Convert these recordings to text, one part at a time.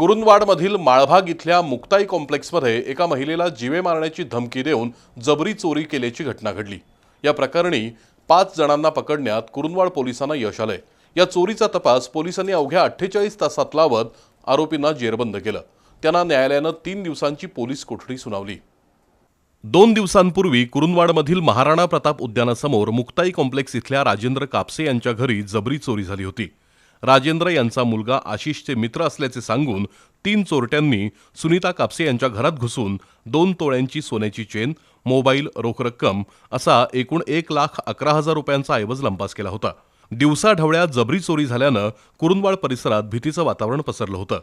कुरुंदवाडमधील माळभाग इथल्या मुक्ताई कॉम्प्लेक्समध्ये एका महिलेला जीवे मारण्याची धमकी देऊन जबरी चोरी केल्याची घटना घडली. या प्रकरणी पाच जणांना पकडण्यात कुरुंदवाड पोलिसांना यश आलंय. या चोरीचा तपास पोलिसांनी अवघ्या अठ्ठेचाळीस तासात लावत आरोपींना जेरबंद केलं. त्यांना न्यायालयानं तीन दिवसांची पोलीस कोठडी सुनावली. दोन दिवसांपूर्वी कुरुंदवाडमधील महाराणा प्रताप उद्यानासमोर मुक्ताई कॉम्प्लेक्स इथल्या राजेंद्र कापसे यांच्या घरी जबरी चोरी झाली होती. राजेंद्र यांचा मुलगा आशिषचे मित्र असल्याचे सांगून तीन चोरट्यांनी सुनीता कापसे यांच्या घरात घुसून दोन तोळ्यांची सोन्याची चेन मोबाईल रोख रक्कम असा एकूण एक लाख अकरा हजार रुपयांचा ऐवज लंपास केला होता. दिवसाढवळ्यात जबरी चोरी झाल्यानं कुरुंदवाड परिसरात भीतीचं वातावरण पसरलं होतं.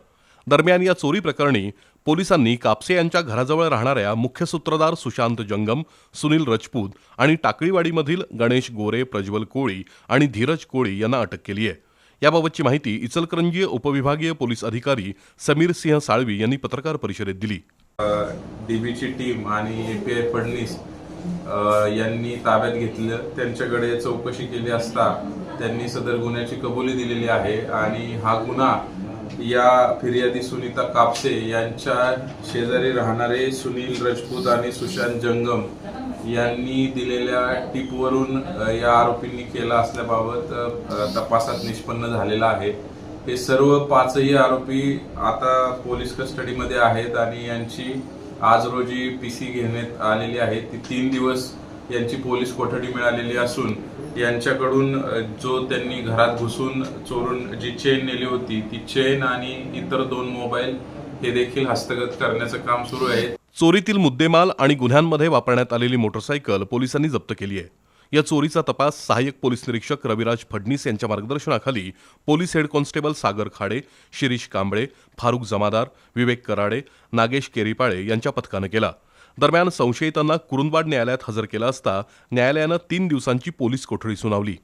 दरम्यान या चोरी प्रकरणी पोलिसांनी कापसे यांच्या घराजवळ राहणाऱ्या मुख्य सूत्रधार सुशांत जंगम सुनील रजपूत आणि टाकळीवाडीमधील गणेश गोरे प्रज्वल कोळी आणि धीरज कोळी यांना अटक केली आहे याबाबतची माहिती इचलकरंजी उपविभागीय पोलीस अधिकारी समीर सिंह साळवी यांनी पत्रकार परिषदेत दिली. डीबीची टीम आणि एपीआय फडणीस यांनी ताब्यात घेतलं. त्यांच्याकडे चौकशी केली असता त्यांनी सदर गुन्ह्याची कबुली दिलेली आहे आणि हा गुन्हा या फिर्यादी सुनीता कापसे यांच्या शेजारी राहणारे सुनील राजपूत आणि सुशांत जंगम यांनी दिलेल्या टिपवरून या आरोपींनी केला असल्याबाबत तपासात निष्पन्न झालेला आहे. हे सर्व पाचही आरोपी आता पोलीस कस्टडीमध्ये आहेत आणि यांची आज रोजी पी सी घेण्यात आलेली आहे. ती तीन दिवस यांची पोलीस कोठडी मिळालेली असून यांच्याकडून जो त्यांनी घरात घुसून चोरून जी चेन नेली होती ती चेन आणि इतर दोन मोबाईल हे देखील हस्तगत करण्याचं काम सुरू आहे. चोरीतील मुद्देमाल आणि गुन्ह्यांमध्ये वापरण्यात आलेली मोटरसायकल पोलिसांनी जप्त केली आहे. या चोरीचा तपास सहाय्यक पोलीस निरीक्षक रविराज फडणीस यांच्या मार्गदर्शनाखाली police head constable Sagar Khade Shirish Kamble Farukh Jamadar Vivek Karade Nagesh Keripale यांच्या पथकानं केला. दरम्यान संशयितांना कुरुंदवाड न्यायालयात हजर केलं असता न्यायालयानं तीन दिवसांची पोलीस कोठडी सुनावली.